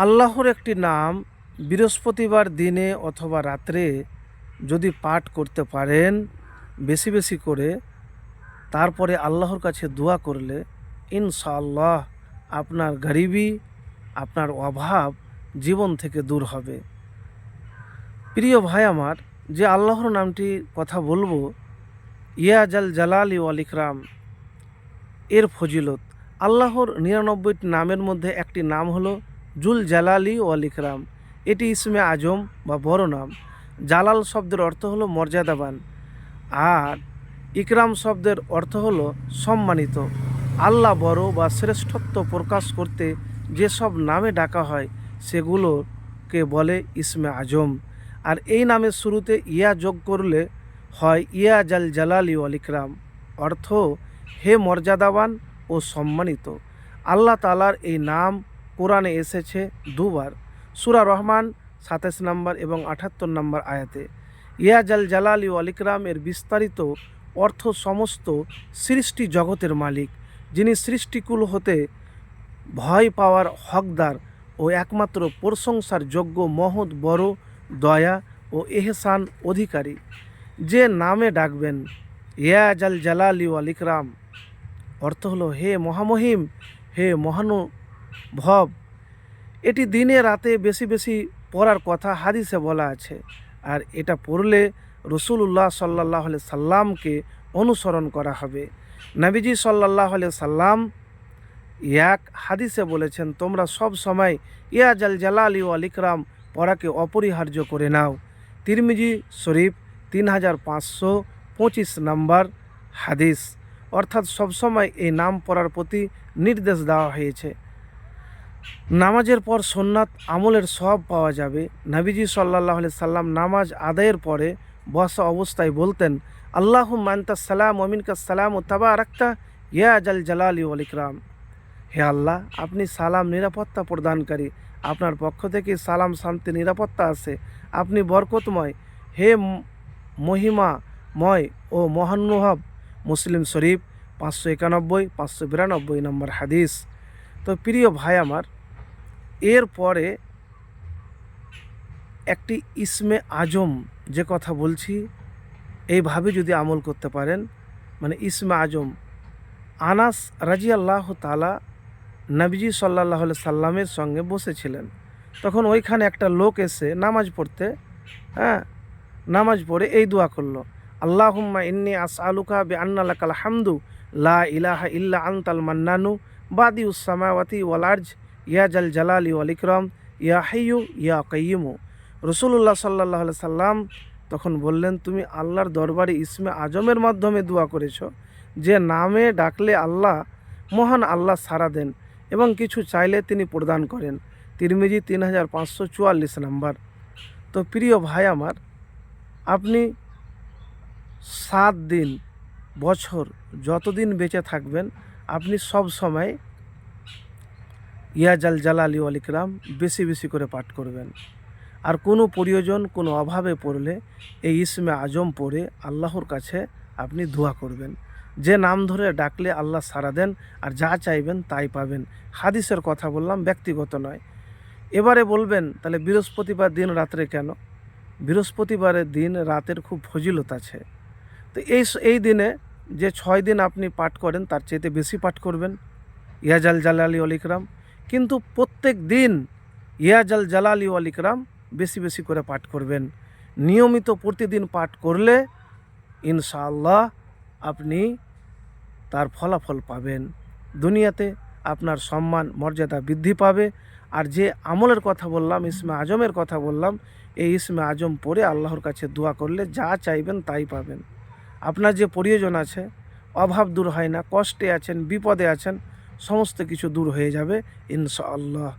আল্লাহর একটি নাম বৃহস্পতিবার দিনে অথবা রাত্রে যদি পাঠ করতে পারেন, বেশি বেশি করে, তারপরে আল্লাহর কাছে দোয়া করলে ইনশাআল্লাহ আপনার গরিবি, আপনার অভাব জীবন থেকে দূর হবে। প্রিয় ভাই আমার, যে আল্লাহর নামটি কথা বলব, ইয়া জাল জালালি ওয়াল ইকরাম, এর ফজিলত। আল্লাহর নিরানব্বইটি নামের মধ্যে একটি নাম হলো জুল জালালি ওয়াল ইকরাম। এটি ইসমে আজম বা বড় নাম। জালাল শব্দের অর্থ হলো মর্যাদাবান। আর ইকরাম শব্দের অর্থ হলো সম্মানিত। আল্লাহ বড় বা শ্রেষ্ঠত্ব প্রকাশ করতে যেসব নামে ডাকা হয়, সেগুলোকে বলে ইসমে আজম। আর এই নামের শুরুতে ইয়া যোগ করলে হয় ইয়া জাল জালালি ওয়াল ইকরাম। অর্থ, হে মর্যাদাবান ও সম্মানিত। আল্লাহ তালার এই নাম কোরআনে এসেছে দুবার। সুরা রহমান সাতাশ নম্বর এবং আঠাত্তর নম্বর আয়াতে। ইয়া জাল জালালি ওয়াল ইকরাম এর বিস্তারিত অর্থ সমস্ত সৃষ্টি জগতের মালিক, যিনি সৃষ্টিকুল হতে ভয় পাওয়ার হকদার ও একমাত্র প্রশংসার যোগ্য মহৎ, বড়, দয়া ও এহসান অধিকারী। যে নামে ডাকবেন, ইয়া জাল জালালি ওয়াল ইকরাম, অর্থ হলো, হে মহামহিম, হে মহানুভব এটি দিনে রাতে বেশি বেশি পড়ার কথা হাদিসে বলা আছে। আর এটা পড়লে রসুল্লাহ সাল্লাহ সাল্লামকে অনুসরণ করা হবে। নাবিজি সাল্লাহ সাল্লাম এক হাদিসে বলেছেন, তোমরা সব সময় ইয়া জাল জালালি ওয়াল ইকরাম পড়াকে অপরিহার্য করে নাও। তিরমিজি শরীফ তিন হাজার পাঁচশো পঁচিশ নম্বর হাদিস। অর্থাৎ সবসময় এই নাম পড়ার প্রতি নির্দেশ দেওয়া হয়েছে। নামাজের পর সোননাথ আমলের সব পাওয়া যাবে। নাবিজি সাল্লাহ সাল্লাম নামাজ আদায়ের পরে বসা অবস্থায় বলতেন আল্লাহ মান্তা সালাম অমিনকা সালাম ও তাবা রাক্তা ইয়া জাল জালালি ওয়াল ইকরাম। হে আল্লাহ, আপনি সালাম নিরাপত্তা প্রদানকারী। আপনার পক্ষ থেকে সালাম শান্তি নিরাপত্তা আছে। আপনি বরকতময়, হে ম- মহিমাময় ও মহানুভব মুসলিম শরীফ পাঁচশো একানব্বই, পাঁচশো বিরানব্বই নম্বর হাদিস। তো প্রিয় ভাই আমার, এর পরে একটি ইসমে আজম যে কথা বলছি, এইভাবে যদি আমল করতে পারেন মানে ইসমে আজম, আনাস রাজি আল্লাহ তালা নবীজি সাল্লাহ সাল্লামের সঙ্গে বসেছিলেন। তখন ওইখানে একটা লোক এসে নামাজ পড়তে হ্যাঁ নামাজ পড়ে এই দোয়া করল, আল্লাহুম্মা ইন্নি আস আলুকা বে আন্নালাকাল হামদু, লা ইলাহা ইল্লা আনতাল মান্নানু বাদি উসামাওয়াতি ওয়াল আরজ, ইয়া জাল জালালি ওয়াল ইকরাম, ইয়া হাইয়ু, ইয়া কাইয়িমু রসুল্লাহ সাল্লাহ সাল্লাম তখন বললেন, তুমি আল্লাহর দরবারে ইসমে আজমের মাধ্যমে দোয়া করেছ, যে নামে ডাকলে আল্লাহ, মহান আল্লাহ সারা দেন এবং কিছু চাইলে তিনি প্রদান করেন। তিরমিজি তিন হাজার পাঁচশো চুয়াল্লিশ নাম্বার। তো প্রিয় ভাই আমার, আপনি সাত দিন, বছর যতদিন বেঁচে থাকবেন আপনি সব সময় ইয়া জাল জালালি ওয়াল ইকরাম বেশি বেশি করে পাঠ করবেন। আর কোনো প্রয়োজন, কোনো অভাবে পড়লে এই ইসমে আজম পড়ে আল্লাহর কাছে আপনি দোয়া করবেন। যে নাম ধরে ডাকলে আল্লাহ সারা দেন আর যা চাইবেন তাই পাবেন। হাদিসের কথা বললাম, ব্যক্তিগত নয়। এবারে বলবেন, তাহলে বৃহস্পতিবার দিন রাত্রে কেন? বৃহস্পতিবারের দিন রাতের খুব ফজিলত আছে। তো এই এই দিনে যে ছয় দিন আপনি পাঠ করেন, তার চাইতে বেশি পাঠ করবেন। ইয়াজাল জালালি অল ইকরাম। কিন্তু প্রত্যেক দিন ইয়াজাল জালালি অল ইকরাম বেশি বেশি করে পাঠ করবেন। নিয়মিত প্রতিদিন পাঠ করলে ইনশাআল্লাহ আপনি তার ফলাফল পাবেন। দুনিয়াতে আপনার সম্মান, মর্যাদা বৃদ্ধি পাবে। আর যে আমলের কথা বললাম, ইসমে আজমের কথা বললাম, এই ইসমে আজম পড়ে আল্লাহর কাছে দোয়া করলে যা চাইবেন তাই পাবেন। আপনার যে প্রয়োজন আছে, অভাব দূর হয় না, কষ্টে আছেন, বিপদে আছেন, সমস্ত কিছু দূর হয়ে যাবে, ইনশাআল্লাহ।